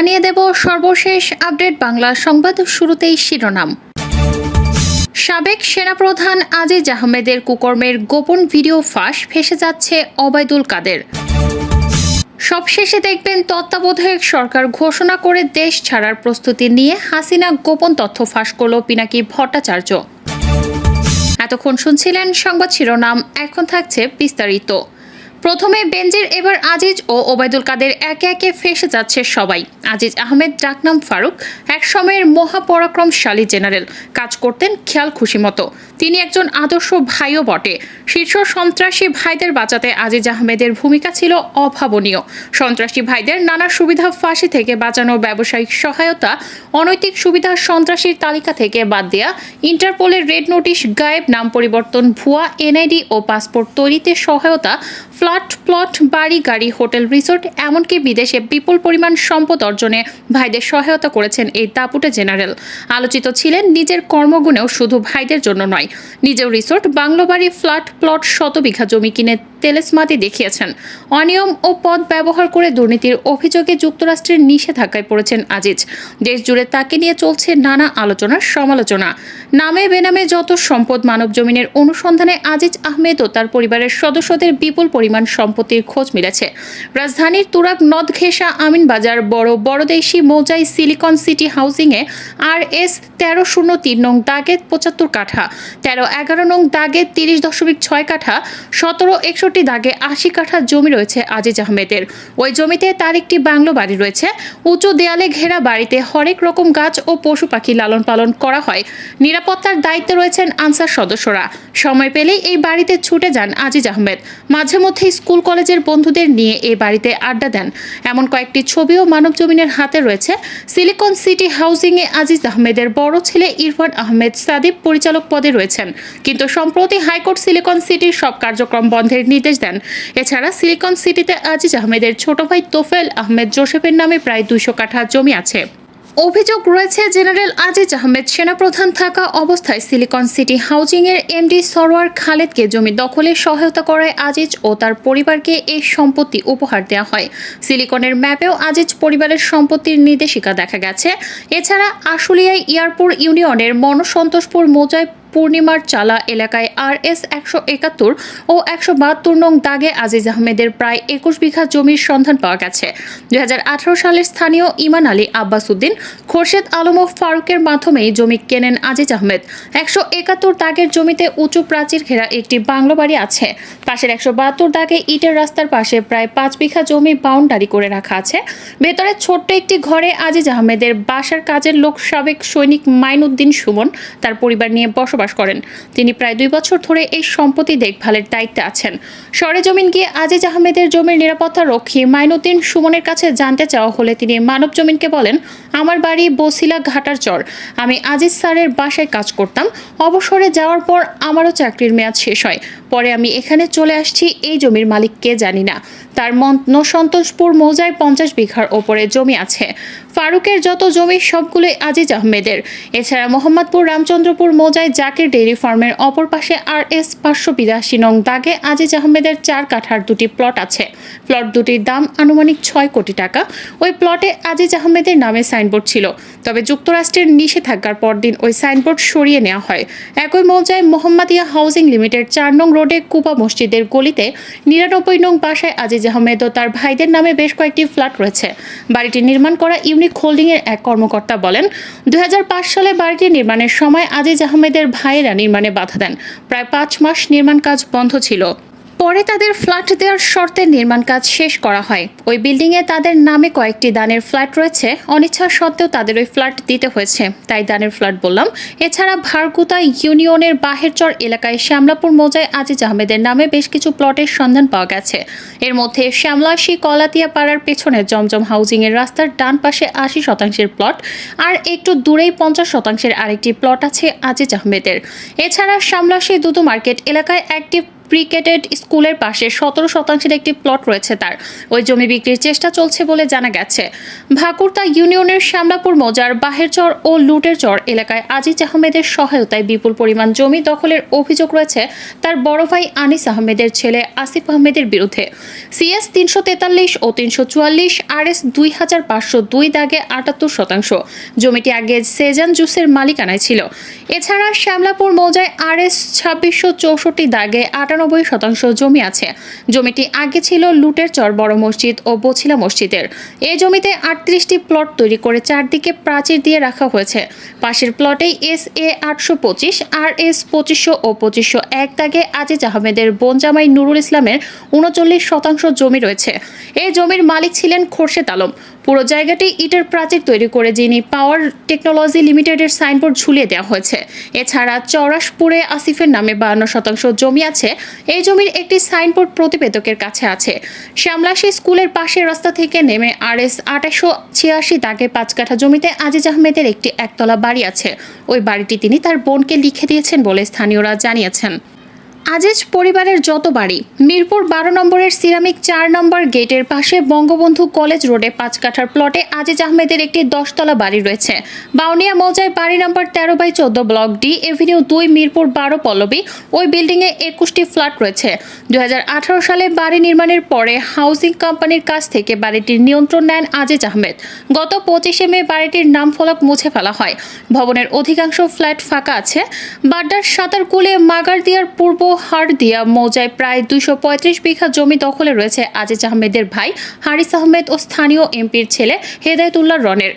জানিয়ে দেব সর্বশেষ আপডেট বাংলা সংবাদ শুরুতেই শিরোনাম। সাবেক সেনাপ্রধান আজিজ আহমেদের কুকর্মের গোপন ভিডিও ফাঁস ভেসে যাচ্ছে অবায়দুল কাদের। সবশেষে দেখবেন তত্ত্বাবধায়ক সরকার ঘোষণা করে দেশ ছাড়ার প্রস্তুতি নিয়ে হাসিনা গোপন তথ্য ফাঁস করল পিনাকি ভট্টাচার্য। এতক্ষণ শুনছিলেন সংবাদ শিরোনাম, এখন থাকছে বিস্তারিত। প্রথমে বেঞ্জির এবার আজিজ ও ওবায়দুল কাদের একে একে ফেসে যাচ্ছে সবাই। আজিজ আহমেদ, ডাকনাম ফারুক, এক সময়ের মহাপরাক্রমশালী জেনারেল, কাজ করতেন খেয়াল খুশি মতো। তিনি একজন আদর্শ ভাইও বটে। শীর্ষ সন্ত্রাসী ভাইদের বাঁচাতে আজিজ আহমেদের ভূমিকা ছিল অভাবনীয়। সন্ত্রাসী ভাইদের নানা সুবিধা ফাঁসি থেকে বাঁচানো ব্যবসায়িক সহায়তা, অনৈতিক সুবিধা সন্ত্রাসীর তালিকা থেকে বাদ দেয়া, ইন্টারপোলের রেড নোটিশ গায়েব নাম পরিবর্তন ভুয়া, এনআইডি ও পাসপোর্ট তৈরিতে সহায়তা ফ্ল্যাট প্লট, বাড়ি, গাড়ি, হোটেল, রিসোর্ট, এমনকি বিদেশে বিপুল পরিমাণ সম্পদ অর্জনে ভাইদের সহায়তা করেছেন এই দাপুটে জেনারেল। আলোচিত ছিলেন নিজের কর্মগুণেও শুধু ভাইদের জন্য নয়, নিজেও রিসোর্ট, বাংলো বাড়ি, ফ্ল্যাট, প্লট শত বিঘা জমি কিনে তেলেসমাতি দেখিয়েছেন। অনিয়ম ও পদ ব্যবহার করে দুর্নীতির অভিযোগে যুক্তরাষ্ট্রের নিষেধাজ্ঞায় পড়েছেন আজিজ। দেশ জুড়ে তাকে নিয়ে চলছে নানা আলোচনা, সমালোচনা। নামে বেনামে যত সম্পদ মানব জমিনের অনুসন্ধানে আজিজ আহমেদ ও তার পরিবারের সদস্যদের বিপুল পরিমাণ সম্পত্তির খোঁজ মিলেছে। রাজধানীর তুরাগ নদ ঘেঁষা আমিনবাজার বড় বড়দেশি মৌজাই সিলিকন সিটি হাউজিংয়ে আর এস তেরো শূন্য তিন নং দাগে পঁচাত্তর কাঠা, তেরো এগারো নং দাগে তিরিশ দশমিক ছয় কাঠা, সতেরো একষট্টি দাগে আশি কাঠা জমি রয়েছে আজিজ আহমেদের। ওই জমিতে তার একটি বাংলো বাড়ি রয়েছে। উঁচু দেয়ালে ঘেরা বাড়িতে হরেক রকম গাছ ও পশু পাখি লালন পালন করা হয়। নিরাপত্তার দায়িত্বে রয়েছেন আনসার সদস্যরা। সময় পেলেই এই বাড়িতে ছুটে যান আজিজ আহমেদ। মাঝে মধ্যে স্কুল কলেজের বন্ধুদের নিয়ে এই বাড়িতে আড্ডা দেন। এমন কয়েকটি ছবিও মানব জমিনের হাতে রয়েছে। সিলিকন সিটি হাউজিংয়ে আজিজ আহমেদের বড় ছেলে ইরফান আহমেদ সাদিব পরিচালক পদে রয়েছেন। কিন্তু সম্প্রতি হাইকোর্ট সিলিকন সিটির সব কার্যক্রম বন্ধের নির্দেশ দেন। এছাড়া সিলিকন সিটিতে আজিজ আহমেদের ছোট ভাই তোফেল আহমেদ জোসেফের নামে প্রায় দুইশো কাঠা জমি আছে। অভিযোগ রয়েছে, জেনারেল আজিজ আহমেদ সেনাপ্রধান থাকা অবস্থায় সিলিকন সিটি হাউজিংয়ের এমডি সরোয়ার খালেদকে জমি দখলে সহায়তা করায় আজিজ ও তার পরিবারকে এই সম্পত্তি উপহার দেওয়া হয়। সিলিকনের ম্যাপেও আজিজ পরিবারের সম্পত্তির নির্দেশিকা দেখা গেছে। এছাড়া আশুলিয়ায় ইয়ারপুর ইউনিয়নের মনসন্তোষপুর মোজায় পূর্ণিমার চালা এলাকায় আর এস একশো একাত্তর ও একশো বাহাত্তর নং দাগে আজিজ আহমেদের প্রায় একুশ বিঘা জমির সন্ধান পাওয়া গেছে। দুই সালের স্থানীয় ইমান আলী আব্বাস উদ্দিন খোরশেদ আলম ও ফারুকের মাধ্যমেই জমি কেনেন আজিজ আহমেদ। একশো একাত্তর দাগের জমিতে উঁচু প্রাচীর ঘেরা একটি বাংলো বাড়ি আছে। পাশের একশো বাহাত্তর দাগে ইটের রাস্তার পাশে প্রায় পাঁচ বিঘা জমি বাউন্ডারি করে রাখা আছে। ভেতরে ছোট্ট একটি ঘরে আজিজ আহমেদের বাসার কাজের লোক সাবেক সৈনিক মাইনুদ্দিন সুমন, তার পরিবার নিয়ে বসবাস করেন। তিনি প্রায় দুই বছর ধরে এই সম্পত্তি দেখভালের দায়িত্বে আছেন। সরেজমিন গিয়ে আজিজ আহমেদের জমির নিরাপত্তা রক্ষী মাইনুদ্দিন সুমনের কাছে জানতে চাওয়া হলে তিনি মানব জমিনকে বলেন, আমার বাড়ি বসিলা ঘাটার চর। আমি আজিজ স্যারের বাসায় কাজ করতাম। অবসরে যাওয়ার পর আমারও চাকরির মেয়াদ শেষ হয়। পরে আমি এখানে চলে আসছি, এই জমির মালিক কে জানি না। তার সন্তোষপুর মৌজায় পঞ্চাশ বিঘার ওপরে জমি আছে। ফারুকের যত জমি সবগুলোই আজিজ আহমেদের। এছাড়া মোহাম্মদপুর রামচন্দ্রপুর মৌজায় জাকির ডেইরি ফার্মের অপর পাশে আর এস পাঁচশো বিরাশি নং দাগে আজিজ আহমেদের চার কাঠার দুটি প্লট আছে। প্লট দুটির দাম আনুমানিক ছয় কোটি টাকা। ওই প্লটে আজিজ আহমেদের নামে সাইনবোর্ড ছিল। তবে যুক্তরাষ্ট্রের নিষেধাজ্ঞার পরদিন ওই সাইনবোর্ড সরিয়ে নেওয়া হয়। একই মৌজায় মোহাম্মদিয়া হাউজিং লিমিটেড চার নং রোডে কুপা মসজিদের গলিতে নিরানব্বই নং বাসায় আজিজ আহমেদ ও তার ভাইদের নামে বেশ কয়েকটি ফ্ল্যাট রয়েছে। বাড়িটি নির্মাণ করা ইউনিক হোল্ডিংয়ের এক কর্মকর্তা বলেন, দুই হাজার পাঁচ সালে বাড়িটি নির্মাণের সময় আজিজ আহমেদের ভাইয়েরা নির্মাণে বাধা দেন। প্রায় পাঁচ মাস নির্মাণ কাজ বন্ধ ছিল। পরে তাদের ফ্ল্যাট দেওয়ার শর্তে নির্মাণ কাজ শেষ করা হয়। ওই বিল্ডিংয়ে তাদের নামে কয়েকটি দানের ফ্ল্যাট রয়েছে। অনিচ্ছা সত্ত্বেও তাদের ওই ফ্ল্যাট দিতে হয়েছে। তাই দানের ফ্ল্যাট বললাম। এছাড়া ভারকুতা ইউনিয়নের বাহেরচর এলাকায় শ্যামলাপুর মোজায় আজিজ আহমেদের নামে বেশ কিছু প্লটের সন্ধান পাওয়া গেছে। এর মধ্যে শ্যামলাশি কলাতিয়া পাড়ার পেছনে জমজম হাউজিংয়ের রাস্তার ডান পাশে আশি শতাংশের প্লট আর একটু দূরেই পঞ্চাশ শতাংশের আরেকটি প্লট আছে আজিজ আহমেদের। এছাড়া শ্যামলাশি দুদু মার্কেট এলাকায় একটি প্রিকেটেড স্কুলের পাশে সতেরো শতাংশের একটি প্লট রয়েছে তার। ওই জমি বিক্রির চেষ্টা চলছে বলে জানা গেছে। ভাকুরতা ইউনিয়নের শ্যামলাপুর মৌজার বাহেরচর ও লুটের চর এলাকায় আজিজ আহমেদের সহায়তায় বিপুল পরিমাণ জমি দখলের অভিযোগ রয়েছে তার বড় ভাই আনিস আহমেদের ছেলে আসিফ আহমেদের বিরুদ্ধে। সিএস তিনশো তেতাল্লিশ ও তিনশো চুয়াল্লিশ আর এস দুই হাজার পাঁচশো দুই দাগে আটাত্তর শতাংশ। জমিটি আগে সেজান জুসের মালিকানায় ছিল। এছাড়া শ্যামলাপুর মৌজায় আর এস ছাব্বিশশো চৌষট্টি দাগে আটানব্বই শতাংশ জমি আছে। জমিটি আগে ছিল লুটের চর, বড় মসজিদ ও বছিলা মসজিদের। এই জমিতে আটত্রিশটি প্লট তৈরি করে চারদিকে প্রাচীর দিয়ে রাখা হয়েছে। পাশের প্লটে এস এ আটশো পঁচিশ, আর এস পঁচিশশো ও পঁচিশশো এক দাগে আজিজ আহমেদের বোনজামাই নুরুল ইসলামের উনচল্লিশ শতাংশ জমি রয়েছে। এই জমির মালিক ছিলেন খোরশেদ আলম। পুরো জায়গাটি ইটের প্রাচীর তৈরি করে, যিনি পাওয়ার টেকনোলজি লিমিটেডের সাইনবোর্ড ঝুলিয়ে দেওয়া হয়েছে। এছাড়া চরাসপুরে আসিফের নামে বায়ান্ন শতাংশ জমি আছে। এই জমির একটি সাইনবোর্ড প্রতিবেদকের কাছে আছে। শ্যামলাশি স্কুলের পাশের রাস্তা থেকে নেমে আর এস আঠাশশো ছিয়াশি দাগে পাঁচ কাঠা জমিতে আজিজ আহমেদের একটি একতলা বাড়ি আছে। ওই বাড়িটি তিনি তার বোনকে লিখে দিয়েছেন বলে স্থানীয়রা জানিয়েছেন। আজিজ পরিবারের যত বাড়ি, মিরপুর বারো নম্বরের সিরামিক চার নম্বর গেটের পাশে বঙ্গবন্ধু কলেজ রোডে পাঁচ কাঠার প্লটে আজিজ আহমেদের একটি দশতলা বাড়ি রয়েছে। বাউনিয়া মৌজায় বাড়ি নম্বর তেরো বাই চোদ্দ ব্লক ডি, এভিনিউ দুই, মিরপুর বারো পল্লবী, ওই বিল্ডিংয়ে একুশটি ফ্ল্যাট রয়েছে। দুই হাজার আঠারো সালে বাড়ি নির্মাণের পরে হাউসিং কোম্পানির কাছ থেকে বাড়িটির নিয়ন্ত্রণ নেন আজিজ আহমেদ। গত পঁচিশে মে বাড়িটির নাম ফলক মুছে ফেলা হয়। ভবনের অধিকাংশ ফ্ল্যাট ফাঁকা আছে। বাড্ডার সাঁতারকুলে মাগারদিয়ার পূর্ব হারদিয়া মৌজায় প্রায় পঁয়ত্রিশ বিঘা জমি দখলে রয়েছে আজিজ আহমেদের ভাই, হারিস আহমেদ ও স্থানীয় এমপির ছেলে হেদায়তুল্লাহ রনের।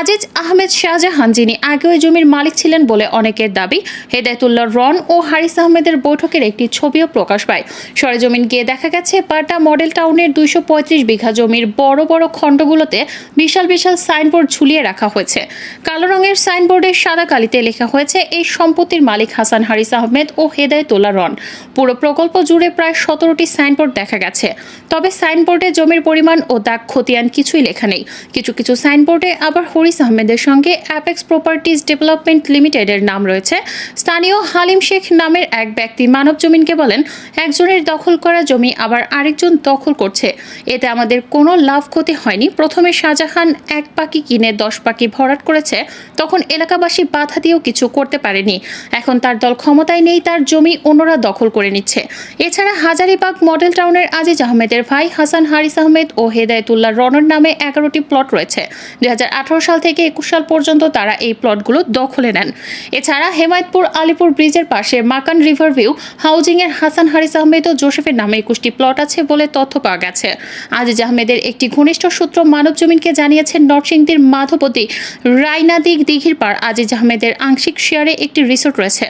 আজিজ আহমেদ শাহজাহান, যিনি আগে ওই জমির মালিক ছিলেন বলে অনেকের দাবি, হেদায়তুল্লাহ রন ও হারিস আহমেদের বৈঠকের একটি ছবিও প্রকাশ পায়। সরেজমিন গিয়ে দেখা গেছে পাটা মডেল টাউনের দুইশো পঁয়ত্রিশ বিঘা জমির বড় বড় খণ্ডগুলোতে বিশাল বিশাল সাইনবোর্ড ঝুলিয়ে রাখা হয়েছে। কালো রঙের সাইনবোর্ডে সাদা কালিতে লেখা হয়েছে, এই সম্পত্তির মালিক হাসান হারিস আহমেদ ও হেদায়তুল্লাহ রন। পুরো প্রকল্প জুড়ে প্রায় সতেরোটি সাইনবোর্ড দেখা গেছে। তবে সাইনবোর্ডে জমির পরিমাণ ও দাগ খতিয়ান কিছুই লেখা নেই। কিছু কিছু সাইনবোর্ডে আবার হরিস আহমেদের সঙ্গে অ্যাপেক্স প্রপার্টিজ ডেভেলপমেন্ট লিমিটেডের নাম রয়েছে। স্থানীয় হালিম শেখ নামের এক ব্যক্তি মানব জমিনকে বলেন, একজনের দখল করা জমি আবার আরেকজন দখল করছে। এতে আমাদের কোনো লাভ ক্ষতি হয়নি। প্রথমে শাহজাহান এক পাখি কিনে দশ পাখি ভরাট করেছে। তখন এলাকাবাসী বাধা দিয়েও কিছু করতে পারেনি। এখন তার দল ক্ষমতায় নেই, তার জমি অন্যরা দখল করে নিচ্ছে। এছাড়া হাজারিবাগ মডেল টাউনের আজিজ আহমেদের ভাই হাসান হারিস আহমেদ ও হেদায়তুল্লাহ রনর নামে এগারোটি প্লট রয়েছে। দুই সাল থেকে একুশ সাল পর্যন্ত তারা এই প্লটগুলো দখলে নেন। এছাড়া হেমায়তপুর আলিপুর ব্রিজের পাশে মাকান রিভার ভিউ, হাউজিংয়ের হাসান হারিস আহমেদ ও জোসেফের নামে একুশটি প্লট আছে বলে তথ্য পাওয়া গেছে। আজিজ আহমেদের একটি ঘনিষ্ঠ সূত্র মানব জমিনকে জানিয়েছেন নরসিংদীর মাধবতী রায়নাদিক দিঘির পার আজিজ আহমেদের আংশিক শেয়ারে একটি রিসোর্ট রয়েছে।